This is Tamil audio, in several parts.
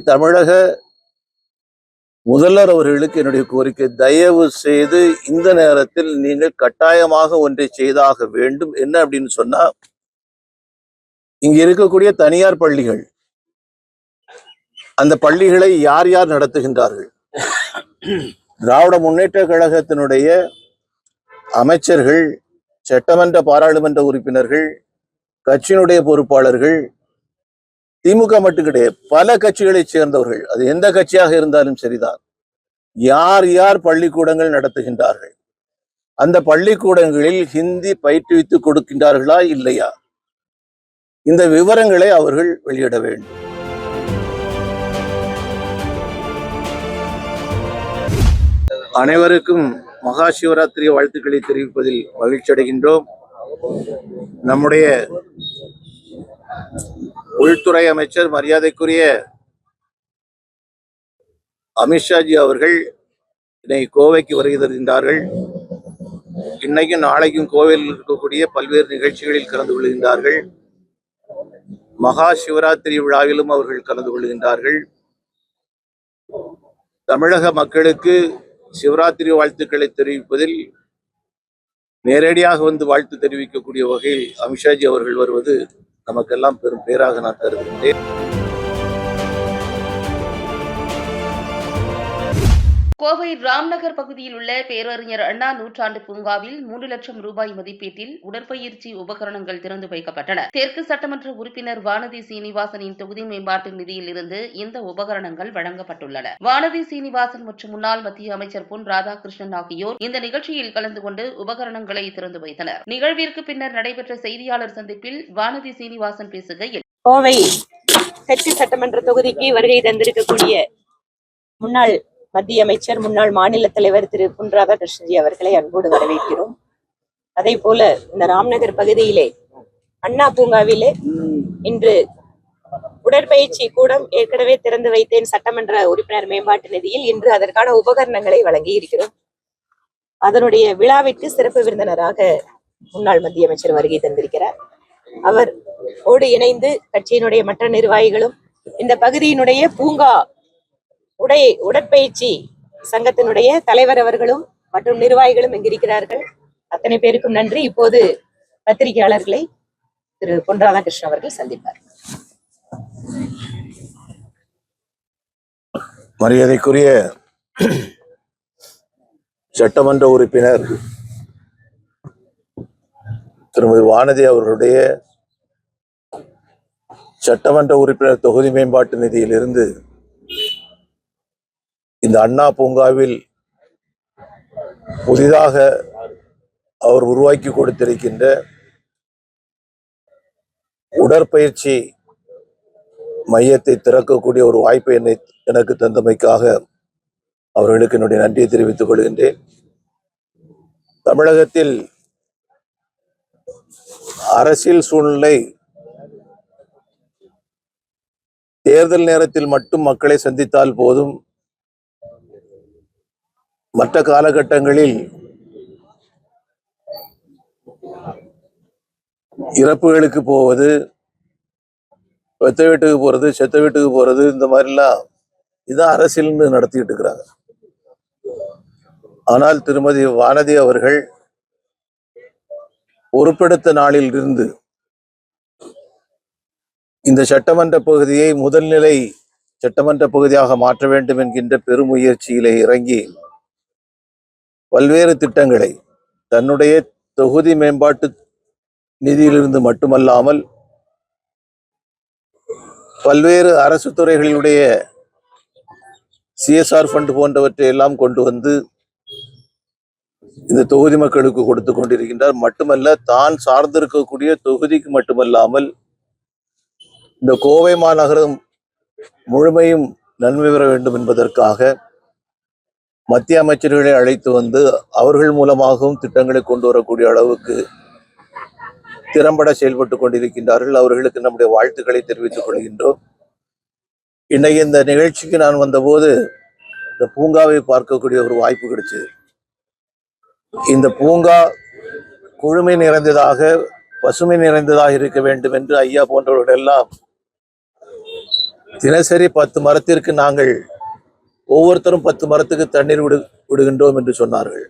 தமிழக முதல்வர் அவர்களுக்கு என்னுடைய கோரிக்கை தயவு செய்து இந்த நேரத்தில் நீங்கள் கட்டாயமாக ஒன்றை செய்தாக வேண்டும். என்ன அப்படின்னு சொன்னா இங்க இருக்கக்கூடிய தனியார் பள்ளிகள் அந்த பள்ளிகளை யார் யார் நடத்துகின்றார்கள்? திராவிட முன்னேற்ற கழகத்தினுடைய அமைச்சர்கள் சட்டமன்ற பாராளுமன்ற உறுப்பினர்கள் கட்சியினுடைய பொறுப்பாளர்கள் திமுக மட்டும் கிடையாது பல கட்சிகளைச் சேர்ந்தவர்கள் அது எந்த கட்சியாக இருந்தாலும் சரிதான். யார் யார் பள்ளிக்கூடங்கள் நடத்துகின்றார்கள்? அந்த பள்ளிக்கூடங்களில் ஹிந்தி பயிற்றுவித்து கொடுக்கின்றார்களா இல்லையா? இந்த விவரங்களை அவர்கள் வெளியிட வேண்டும். அனைவருக்கும் மகா சிவராத்திரி வாழ்த்துக்களை தெரிவிப்பதில் மகிழ்ச்சி அடைகின்றோம் நம்முடைய உள்துறை அமைச்சர் மரியாதைக்குரிய அமித்ஷாஜி அவர்கள் இன்னைக்கு கோவைக்கு வருகை தருகின்றார்கள் இன்னைக்கும் நாளைக்கும் கோவையில் இருக்கக்கூடிய பல்வேறு நிகழ்ச்சிகளில் கலந்து கொள்கின்றார்கள். மகா சிவராத்திரி விழாவிலும் அவர்கள் கலந்து கொள்கின்றார்கள். தமிழக மக்களுக்கு சிவராத்திரி வாழ்த்துக்களை தெரிவிப்பதில் நேரடியாக வந்து வாழ்த்து தெரிவிக்கக்கூடிய வகையில் அமித்ஷாஜி அவர்கள் வருவது நமக்கெல்லாம் பெரும் பேராக நான் கருதுகிறேன். கோவை ராம்நகர் பகுதியில் உள்ள பேரறிஞர் அண்ணா நூற்றாண்டு பூங்காவில் மூன்று லட்சம் ரூபாய் மதிப்பீட்டில் உடற்பயிற்சி உபகரணங்கள் திறந்து வைக்கப்பட்டன. தெற்கு சட்டமன்ற உறுப்பினர் வானதி சீனிவாசனின் தொகுதி மேம்பாட்டு நிதியில் இருந்து இந்த உபகரணங்கள் வழங்கப்பட்டுள்ளன. வானதி சீனிவாசன் மற்றும் முன்னாள் மத்திய அமைச்சர் பொன் ராதாகிருஷ்ணன் ஆகியோர் இந்த நிகழ்ச்சியில் கலந்து கொண்டு உபகரணங்களை திறந்து வைத்தனர். நிகழ்விற்கு பின்னர் நடைபெற்ற செய்தியாளர் சந்திப்பில் வானதி சீனிவாசன் பேசுகையில் கோவை தெற்கு சட்டமன்ற தொகுதிக்கு வருகை தந்திருக்கக்கூடிய முன்னாள் மத்திய அமைச்சர் முன்னாள் மாநில தலைவர் திரு. பொன் ராதாகிருஷ்ணன்ஜி அவர்களை அன்போடு வரவேற்கிறோம். அதே போல இந்த ராம்நகர் பகுதியிலே அண்ணா பூங்காவிலே இன்று உடற்பயிற்சி கூடம் ஏற்கனவே திறந்து வைத்தேன் சட்டமன்ற உறுப்பினர் மேம்பாட்டு நிதியில் இன்று அதற்கான உபகரணங்களை வழங்கி இருக்கிறோம் அதனுடைய விழாவிற்கு சிறப்பு விருந்தினராக முன்னாள் மத்திய அமைச்சர் வருகை தந்திருக்கிறார். அவர் ஓடு இணைந்து கட்சியினுடைய மற்ற நிர்வாகிகளும் இந்த பகுதியினுடைய பூங்கா உடை உடற்பயிற்சி சங்கத்தினுடைய தலைவர் அவர்களும் மற்றும் நிர்வாகிகளும் இங்கிருக்கிறார்கள் அத்தனை பேருக்கும் நன்றி. இப்போது பத்திரிகையாளர்களை திரு பொன் ராதாகிருஷ்ணன் அவர்கள் சந்திப்பார். மரியாதைக்குரிய சட்டமன்ற உறுப்பினர் திருமதி வானதி அவர்களுடைய சட்டமன்ற உறுப்பினர் தொகுதி மேம்பாட்டு நிதியிலிருந்து இந்த அண்ணா பூங்காவில் புதிதாக அவர் உருவாக்கி கொடுத்திருக்கின்ற உடற்பயிற்சி மையத்தை திறக்கக்கூடிய ஒரு வாய்ப்பை என்னை எனக்கு தந்தமைக்காக அவர்களுக்கு என்னுடைய நன்றியை தெரிவித்துக் கொள்கின்றேன். தமிழகத்தில் அரசியல் சூழ்நிலை தேர்தல் நேரத்தில் மட்டும் மக்களை சந்தித்தால் போதும். மற்ற காலகட்டங்களில் இறப்புகளுக்கு போவது வெத்த வீட்டுக்கு போறது செத்த வீட்டுக்கு போறது இந்த மாதிரிலாம் இதுதான் அரசியல்னு நடத்திட்டு இருக்கிறாங்க. ஆனால் திருமதி வானதி அவர்கள் பொறுப்பெடுத்த நாளில் இருந்து இந்த சட்டமன்ற பகுதியை முதல்நிலை சட்டமன்ற பகுதியாக மாற்ற வேண்டும் என்கின்ற பெருமுயற்சியிலே இறங்கி பல்வேறு திட்டங்களை தன்னுடைய தொகுதி மேம்பாட்டு நிதியிலிருந்து மட்டுமல்லாமல் பல்வேறு அரசு துறைகளுடைய சிஎஸ்ஆர் ஃபண்ட் போன்றவற்றை எல்லாம் கொண்டு வந்து இந்த தொகுதி மக்களுக்கு கொடுத்து கொண்டிருக்கின்றார். மட்டுமல்ல தான் சார்ந்திருக்கக்கூடிய தொகுதிக்கு மட்டுமல்லாமல் இந்த கோவை மாநகரம் முழுமையும் நன்மை பெற வேண்டும் என்பதற்காக மத்திய அமைச்சர்களை அழைத்து வந்து அவர்கள் மூலமாகவும் திட்டங்களை கொண்டு வரக்கூடிய அளவுக்கு திறம்பட செயல்பட்டு கொண்டிருக்கின்றார்கள். அவர்களுக்கு நம்முடைய வாழ்த்துக்களை தெரிவித்துக் கொள்கின்றோம். இன்னைக்கு இந்த நிகழ்ச்சிக்கு நான் வந்தபோது இந்த பூங்காவை பார்க்கக்கூடிய ஒரு வாய்ப்பு கிடைச்சது. இந்த பூங்கா குழுமை நிறைந்ததாக பசுமை நிறைந்ததாக இருக்க வேண்டும் என்று ஐயா போன்றவர்கள் எல்லாம் தினசரி பத்து மரத்திற்கு நாங்கள் ஒவ்வொருத்தரும் பத்து மரத்துக்கு தண்ணீர் விடு விடுகின்றோம் என்று சொன்னார்கள்.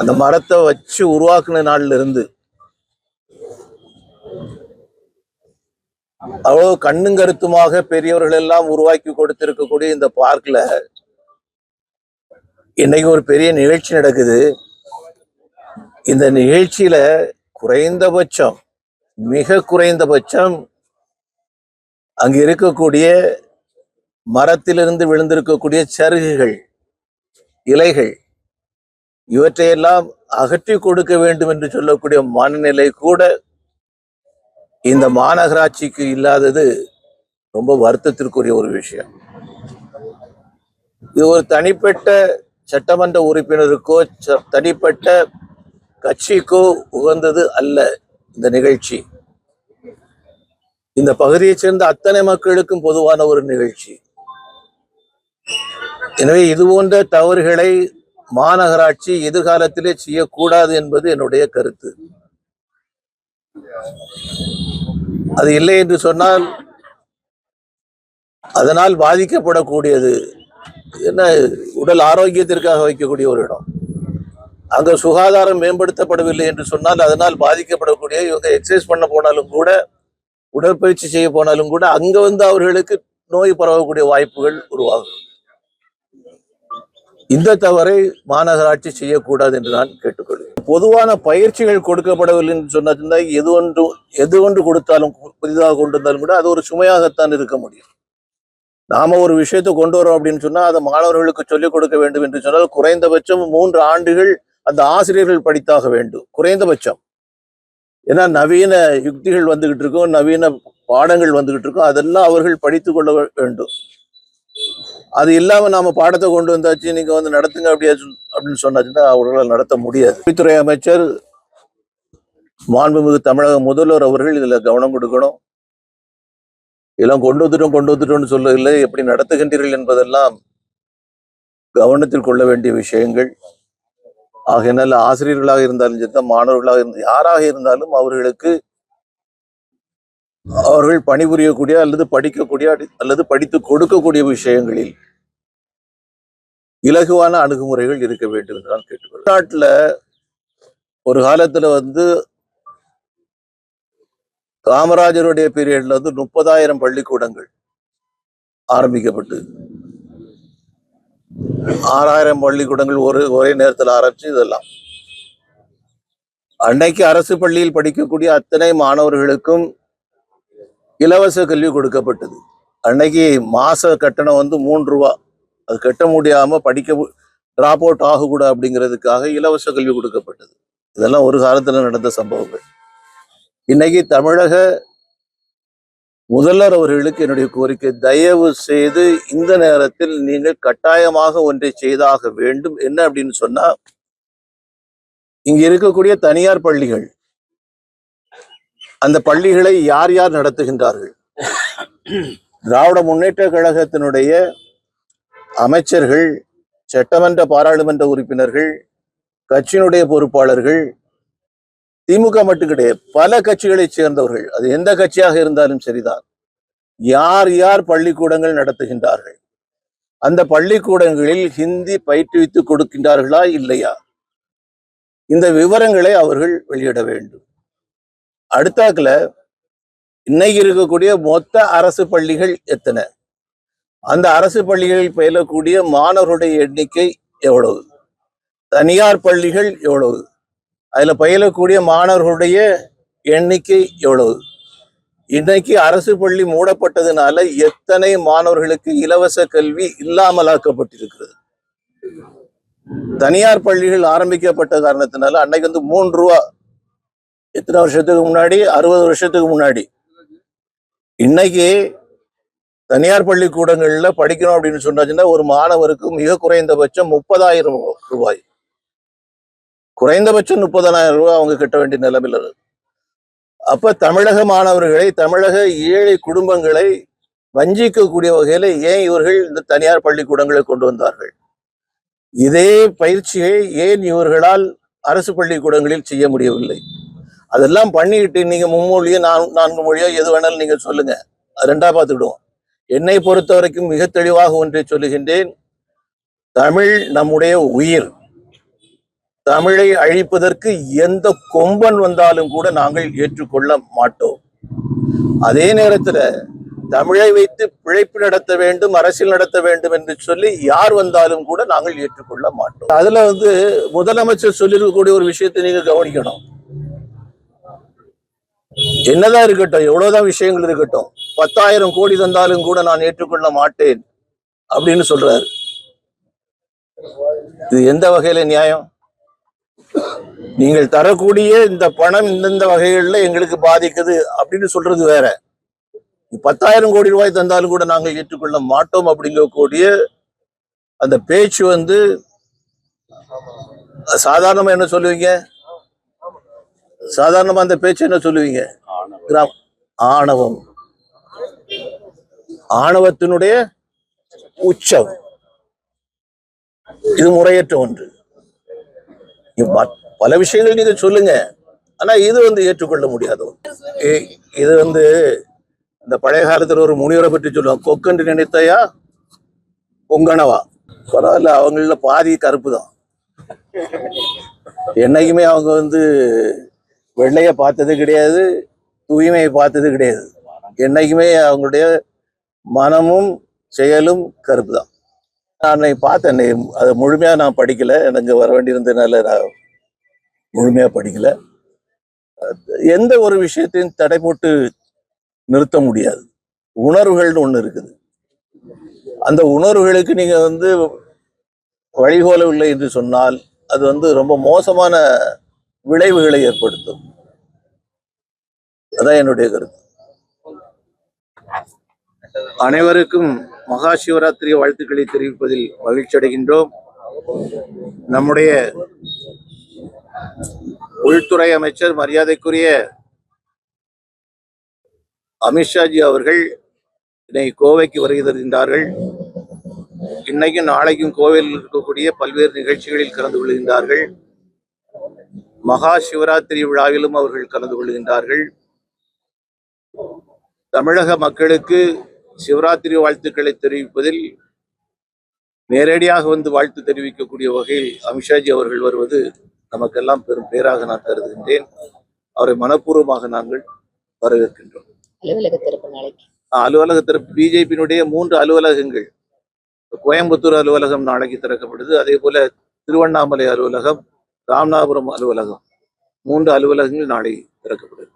அந்த மரத்தை வச்சு உருவாக்குன நாள்ல இருந்து அவ்வளோ கண்ணும் கருத்துமாக பெரியவர்கள் எல்லாம் உருவாக்கி கொடுத்திருக்கக்கூடிய இந்த பார்க்ல இன்னைக்கு ஒரு பெரிய நிகழ்ச்சி நடக்குது. இந்த நிகழ்ச்சியில குறைந்தபட்சம் மிக குறைந்தபட்சம் அங்க இருக்கக்கூடிய மரத்திலிருந்து விழுந்திருக்கக்கூடிய சருகுகள் இலைகள் இவற்றையெல்லாம் அகற்றி கொடுக்க வேண்டும் என்று சொல்லக்கூடிய மனநிலை கூட இந்த மாநகராட்சிக்கு இல்லாதது ரொம்ப வருத்தத்திற்குரிய ஒரு விஷயம். இது ஒரு தனிப்பட்ட சட்டமன்ற உறுப்பினருக்கோ ச- தனிப்பட்ட கட்சிக்கோ உகந்தது அல்ல இந்த நிகழ்ச்சி. இந்த பகுதியைச் சேர்ந்த அத்தனை மக்களுக்கும் பொதுவான ஒரு நிகழ்ச்சி. எனவே இது போன்ற தவறுகளை மாநகராட்சி எதிர்காலத்திலே செய்யக்கூடாது என்பது என்னுடைய கருத்து. அது இல்லை என்று சொன்னால் அதனால் பாதிக்கப்படக்கூடியது. என்ன உடல் ஆரோக்கியத்திற்காக வைக்கக்கூடிய ஒரு இடம். அங்க சுகாதாரம் மேம்படுத்தப்படவில்லை என்று சொன்னால் அதனால் பாதிக்கப்படக்கூடிய இவங்க எக்ஸசைஸ் பண்ண போனாலும் கூட உடற்பயிற்சி செய்ய போனாலும் கூட அங்க வந்து அவர்களுக்கு நோய் பரவக்கூடிய வாய்ப்புகள் உருவாகும். இந்த தவறை மாநகராட்சி செய்யக்கூடாது என்று நான் கேட்டுக்கொள்கிறேன். பொதுவான பயிற்சிகள் கொடுக்கப்படவில்லை என்று சொன்னா எது ஒன்று எது ஒன்று கொடுத்தாலும் புதிதாக கொண்டு வந்தாலும் கூட அது ஒரு சுமையாகத்தான் இருக்க முடியும். நாம ஒரு விஷயத்தை கொண்டு வரோம் அப்படின்னு சொன்னா அதை மாணவர்களுக்கு சொல்லிக் கொடுக்க வேண்டும் என்று சொன்னால் குறைந்தபட்சம் மூன்று ஆண்டுகள் அந்த ஆசிரியர்கள் படித்தாக வேண்டும். குறைந்தபட்சம். ஏன்னா நவீன யுக்திகள் வந்துகிட்டு இருக்கும் நவீன பாடங்கள் வந்துகிட்டு இருக்கும் அதெல்லாம் அவர்கள் படித்து கொள்ள வேண்டும். அது இல்லாம நாம பாடத்தை கொண்டு வந்தாச்சு நீங்க வந்து நடத்துங்க அப்படியா அப்படின்னு சொன்னாச்சுன்னா அவர்களால் நடத்த முடியாது. கல்வித்துறை அமைச்சர் மாண்புமிகு தமிழக முதல்வர் அவர்கள் இதுல கவனம் கொடுக்கணும். எல்லாம் கொண்டு வந்துட்டோம் கொண்டு வந்துட்டோம்னு சொல்லவில்லை. எப்படி நடத்துகின்றீர்கள் என்பதெல்லாம் கவனத்தில் கொள்ள வேண்டிய விஷயங்கள். ஆகையினால ஆசிரியர்களாக இருந்தாலும் சரி மாணவர்களாக இருந்த யாராக இருந்தாலும் அவர்களுக்கு அவர்கள் பணிபுரியக்கூடிய அல்லது படிக்கக்கூடிய அல்லது படித்து கொடுக்கக்கூடிய விஷயங்களில் இலகுவான அணுகுமுறைகள் இருக்க வேண்டும் என்று நான் கேட்டுக்கிறேன் நாட்டுல ஒரு காலத்தில் வந்து காமராஜருடைய பீரியட்ல வந்து முப்பதாயிரம் பள்ளிக்கூடங்கள் ஆரம்பிக்கப்பட்டு ஆறாயிரம் பள்ளிக்கூடங்கள் ஒரு ஒரே நேரத்தில் ஆரம்பிச்சு இதெல்லாம். அன்னைக்கு அரசு பள்ளியில் படிக்கக்கூடிய அத்தனை மாணவர்களுக்கும் இலவச கல்வி கொடுக்கப்பட்டது. அன்னைக்கு மாச கட்டணம் வந்து மூன்று ரூபா. அது கட்ட முடியாம படிக்க ட்ராப் அவுட் ஆகக்கூடாது அப்படிங்கிறதுக்காக இலவச கல்வி கொடுக்கப்பட்டது. இதெல்லாம் ஒரு காலத்துல நடந்த சம்பவங்கள். இன்னைக்கு தமிழக முதல்வர் அவர்களுக்கு என்னுடைய கோரிக்கை தயவு செய்து இந்த நேரத்தில் நீங்கள் கட்டாயமாக ஒன்றை செய்தாக வேண்டும். என்ன அப்படின்னு சொன்னா இங்க இருக்கக்கூடிய தனியார் பள்ளிகள் அந்த பள்ளிகளை யார் யார் நடத்துகின்றார்கள்? திராவிட முன்னேற்ற கழகத்தினுடைய அமைச்சர்கள் சட்டமன்ற பாராளுமன்ற உறுப்பினர்கள் கட்சியினுடைய பொறுப்பாளர்கள் திமுக மட்டும் கிடையாது பல கட்சிகளைச் சேர்ந்தவர்கள். அது எந்த கட்சியாக இருந்தாலும் சரிதான். யார் யார் பள்ளிக்கூடங்கள் நடத்துகின்றார்கள்? அந்த பள்ளிக்கூடங்களில் ஹிந்தி பயிற்றுவித்து கொடுக்கின்றார்களா இல்லையா? இந்த விவரங்களை அவர்கள் வெளியிட வேண்டும். அடுத்தாக்குல இன்னைக்கு இருக்கக்கூடிய மொத்த அரசு பள்ளிகள் எத்தனை? அந்த அரசு பள்ளிகளில் பயிலக்கூடிய மாணவருடைய எண்ணிக்கை எவ்வளவு? தனியார் பள்ளிகள் எவ்வளவு? அதுல பயிலக்கூடிய மாணவர்களுடைய எண்ணிக்கை எவ்வளவு? இன்னைக்கு அரசு பள்ளி மூடப்பட்டதுனால எத்தனை மாணவர்களுக்கு இலவச கல்வி இல்லாமலாக்கப்பட்டிருக்கிறது? தனியார் பள்ளிகள் ஆரம்பிக்கப்பட்ட காரணத்தினால அன்னைக்கு வந்து மூன்று ரூபா எத்தனை வருஷத்துக்கு முன்னாடி? அறுபது வருஷத்துக்கு முன்னாடி. இன்னைக்கு தனியார் பள்ளிக்கூடங்கள்ல படிக்கணும் அப்படின்னு சொன்னாச்சுன்னா ஒரு மாணவருக்கு மிக குறைந்தபட்சம் முப்பதாயிரம் ரூபாய். குறைந்தபட்சம் முப்பதாயிரம் ரூபாய் அவங்க கட்ட வேண்டிய நிலைமையில் இருக்கு. அப்ப தமிழக மாணவர்களை தமிழக ஏழை குடும்பங்களை வஞ்சிக்கக்கூடிய வகையில ஏன் இவர்கள் இந்த தனியார் பள்ளிக்கூடங்களை கொண்டு வந்தார்கள்? இதே பயிற்சியை ஏன் இவர்களால் அரசு பள்ளிக்கூடங்களில் செய்ய முடியவில்லை? அதெல்லாம் பண்ணிக்கிட்டு நீங்க மும்மொழியோ நான் நான்கு மொழியோ எது வேணாலும் நீங்க சொல்லுங்க. ரெண்டா பார்த்துக்கிடுவோம். என்னை பொறுத்த வரைக்கும் மிக தெளிவாக ஒன்றை சொல்லுகின்றேன். தமிழ் நம்முடைய உயிர். தமிழை அழிப்பதற்கு எந்த கொம்பன் வந்தாலும் கூட நாங்கள் ஏற்றுக்கொள்ள மாட்டோம். அதே நேரத்துல தமிழை வைத்து பிழைப்பு நடத்த வேண்டும் அரசியல் நடத்த வேண்டும் என்று சொல்லி யார் வந்தாலும் கூட நாங்கள் ஏற்றுக்கொள்ள மாட்டோம். அதுல வந்து முதலமைச்சர் சொல்லியிருக்கக்கூடிய ஒரு விஷயத்தை நீங்க கவனிக்கணும். என்னதான் இருக்கட்டும் எவ்வளவுதான் விஷயங்கள் இருக்கட்டும் பத்தாயிரம் கோடி தந்தாலும் கூட நான் ஏற்றுக்கொள்ள மாட்டேன் அப்படின்னு சொல்றாரு. இது எந்த வகையில நியாயம்? நீங்கள் தரக்கூடிய இந்த பணம் இந்தந்த வகைகள்ல எங்களுக்கு பாதிக்குது அப்படின்னு சொல்றது வேற. பத்தாயிரம் கோடி ரூபாய் தந்தாலும் கூட நாங்கள் ஏற்றுக்கொள்ள மாட்டோம் அப்படிங்கக்கூடிய அந்த பேச்சு வந்து சாதாரணமா என்ன சொல்லுவீங்க? சாதாரணமா அந்த பேச்சு என்ன சொல்லுவீங்க? கிராம ஆணவம். ஆணவத்தினுடைய உச்சம். இது முறையற்ற ஒன்று. பல விஷயங்கள் நீங்க சொல்லுங்க. ஆனா இது வந்து ஏற்றுக்கொள்ள முடியாத இது வந்து இந்த பழைய காலத்துல ஒரு முனிவரை பற்றி சொல்லுவாங்க. கொக்கன்று நினைத்தையா? பொங்கனவா பரவாயில்ல அவங்கள பாதி கருப்பு தான். என்னைக்குமே அவங்க வந்து வெள்ளையை பார்த்தது கிடையாது தூய்மையை பார்த்தது கிடையாது. என்னைக்குமே அவங்களுடைய மனமும் செயலும் கருப்பு தான் நான் அன்னைக்கு பார்த்தேன் அதை முழுமையாக நான் படிக்கலை. எனக்கு வர வேண்டியிருந்ததுனால நான் முழுமையாக படிக்கலை. எந்த ஒரு விஷயத்தையும் தடை போட்டு நிறுத்த முடியாது. உணர்வுகள்னு ஒன்று இருக்குது. அந்த உணர்வுகளுக்கு நீங்கள் வந்து வழிகோலவில்லை என்று சொன்னால் அது வந்து ரொம்ப மோசமான விளைவுகளை ஏற்படுத்தும். அதான் என்னுடைய கருத்து. அனைவருக்கும் மகா சிவராத்திரி வாழ்த்துக்களை தெரிவிப்பதில் மகிழ்ச்சி அடைகின்றோம். நம்முடைய உள்துறை அமைச்சர் மரியாதைக்குரிய அமித்ஷாஜி அவர்கள் இன்னைக்கு கோவைக்கு வருகை தருகின்றார்கள். இன்னைக்கும் நாளைக்கும் கோவையில் இருக்கக்கூடிய பல்வேறு நிகழ்ச்சிகளில் கலந்து கொள்கின்றார்கள். மகா சிவராத்திரி விழாவிலும் அவர்கள் கலந்து கொள்கின்றார்கள். தமிழக மக்களுக்கு சிவராத்திரி வாழ்த்துக்களை தெரிவிப்பதில் நேரடியாக வந்து வாழ்த்து தெரிவிக்கக்கூடிய வகையில் அமித்ஷாஜி அவர்கள் வருவது நமக்கெல்லாம் பெரும் பேராக நான் கருதுகின்றேன். அவரை மனப்பூர்வமாக நாங்கள் வரவேற்கின்றோம். அலுவலக திறப்பு நாளைக்கு. பிஜேபியினுடைய மூன்று அலுவலகங்கள். கோயம்புத்தூர் அலுவலகம் நாளைக்கு திறக்கப்படுது. அதே போல திருவண்ணாமலை அலுவலகம் ராமநாதபுரம் அலுவலகம் மூன்று அலுவலகங்கள் நாளை திறக்கப்படுது.